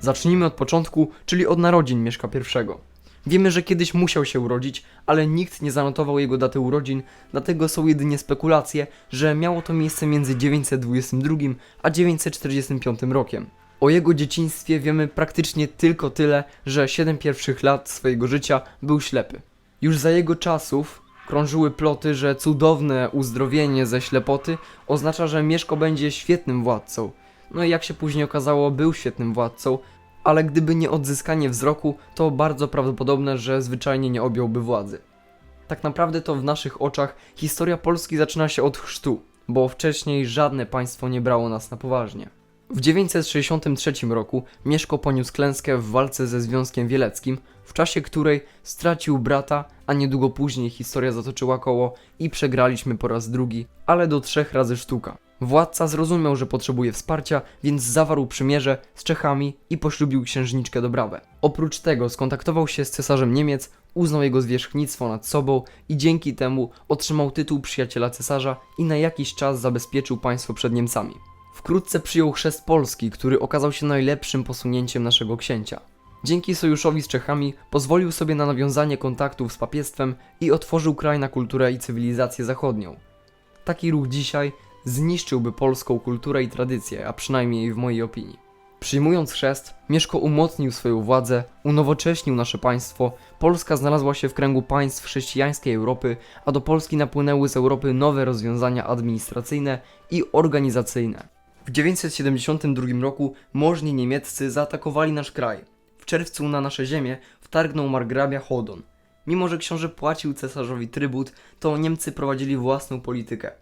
Zacznijmy od początku, czyli od narodzin Mieszka I. Wiemy, że kiedyś musiał się urodzić, ale nikt nie zanotował jego daty urodzin, dlatego są jedynie spekulacje, że miało to miejsce między 922 a 945 rokiem. O jego dzieciństwie wiemy praktycznie tylko tyle, że 7 pierwszych lat swojego życia był ślepy. Już za jego czasów krążyły ploty, że cudowne uzdrowienie ze ślepoty oznacza, że Mieszko będzie świetnym władcą. No i jak się później okazało, był świetnym władcą, ale gdyby nie odzyskanie wzroku, to bardzo prawdopodobne, że zwyczajnie nie objąłby władzy. Tak naprawdę to w naszych oczach historia Polski zaczyna się od chrztu, bo wcześniej żadne państwo nie brało nas na poważnie. W 963 roku Mieszko poniósł klęskę w walce ze Związkiem Wieleckim, w czasie której stracił brata, a niedługo później historia zatoczyła koło i przegraliśmy po raz drugi, ale do trzech razy sztuka. Władca zrozumiał, że potrzebuje wsparcia, więc zawarł przymierze z Czechami i poślubił księżniczkę Dobrawę. Oprócz tego skontaktował się z cesarzem Niemiec, uznał jego zwierzchnictwo nad sobą i dzięki temu otrzymał tytuł przyjaciela cesarza i na jakiś czas zabezpieczył państwo przed Niemcami. Wkrótce przyjął chrzest Polski, który okazał się najlepszym posunięciem naszego księcia. Dzięki sojuszowi z Czechami pozwolił sobie na nawiązanie kontaktów z papiestwem i otworzył kraj na kulturę i cywilizację zachodnią. Taki ruch dzisiaj zniszczyłby polską kulturę i tradycję, a przynajmniej w mojej opinii. Przyjmując chrzest, Mieszko umocnił swoją władzę, unowocześnił nasze państwo, Polska znalazła się w kręgu państw chrześcijańskiej Europy, a do Polski napłynęły z Europy nowe rozwiązania administracyjne i organizacyjne. W 972 roku możni niemieccy zaatakowali nasz kraj. W czerwcu na nasze ziemię wtargnął margrabia Hodon. Mimo, że książę płacił cesarzowi trybut, to Niemcy prowadzili własną politykę.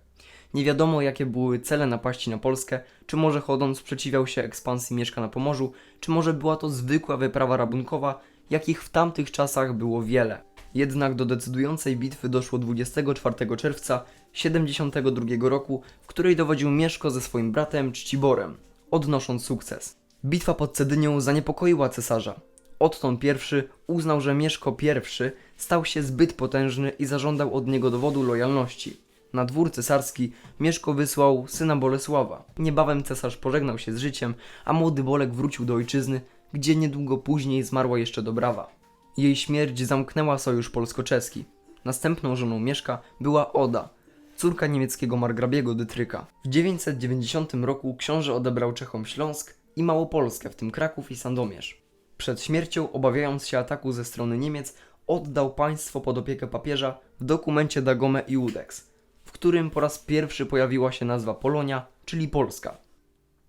Nie wiadomo, jakie były cele napaści na Polskę, czy może Hodon sprzeciwiał się ekspansji Mieszka na Pomorzu, czy może była to zwykła wyprawa rabunkowa, jakich w tamtych czasach było wiele. Jednak do decydującej bitwy doszło 24 czerwca 72 roku, w której dowodził Mieszko ze swoim bratem Czciborem, odnosząc sukces. Bitwa pod Cedynią zaniepokoiła cesarza. Otton I uznał, że Mieszko I stał się zbyt potężny i zażądał od niego dowodu lojalności. Na dwór cesarski Mieszko wysłał syna Bolesława. Niebawem cesarz pożegnał się z życiem, a młody Bolek wrócił do ojczyzny, gdzie niedługo później zmarła jeszcze Dobrawa. Jej śmierć zamknęła sojusz polsko-czeski. Następną żoną Mieszka była Oda, córka niemieckiego margrabiego Dytryka. W 990 roku książę odebrał Czechom Śląsk i Małopolskę, w tym Kraków i Sandomierz. Przed śmiercią, obawiając się ataku ze strony Niemiec, oddał państwo pod opiekę papieża w dokumencie Dagome i Udex, którym po raz pierwszy pojawiła się nazwa Polonia, czyli Polska.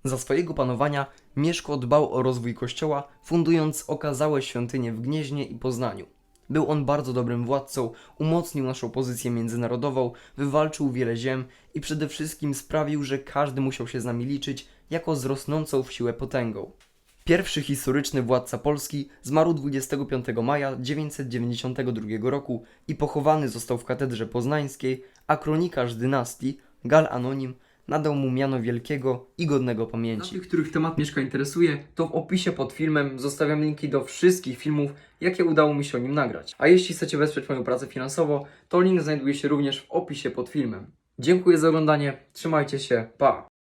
Za swojego panowania Mieszko dbał o rozwój kościoła, fundując okazałe świątynie w Gnieźnie i Poznaniu. Był on bardzo dobrym władcą, umocnił naszą pozycję międzynarodową, wywalczył wiele ziem i przede wszystkim sprawił, że każdy musiał się z nami liczyć jako z rosnącą w siłę potęgą. Pierwszy historyczny władca Polski zmarł 25 maja 992 roku i pochowany został w katedrze poznańskiej, a kronikarz dynastii, Gal Anonim, nadał mu miano wielkiego i godnego pamięci. Dla tych, których temat Mieszka interesuje, to w opisie pod filmem zostawiam linki do wszystkich filmów, jakie udało mi się o nim nagrać. A jeśli chcecie wesprzeć moją pracę finansowo, to link znajduje się również w opisie pod filmem. Dziękuję za oglądanie, trzymajcie się, pa!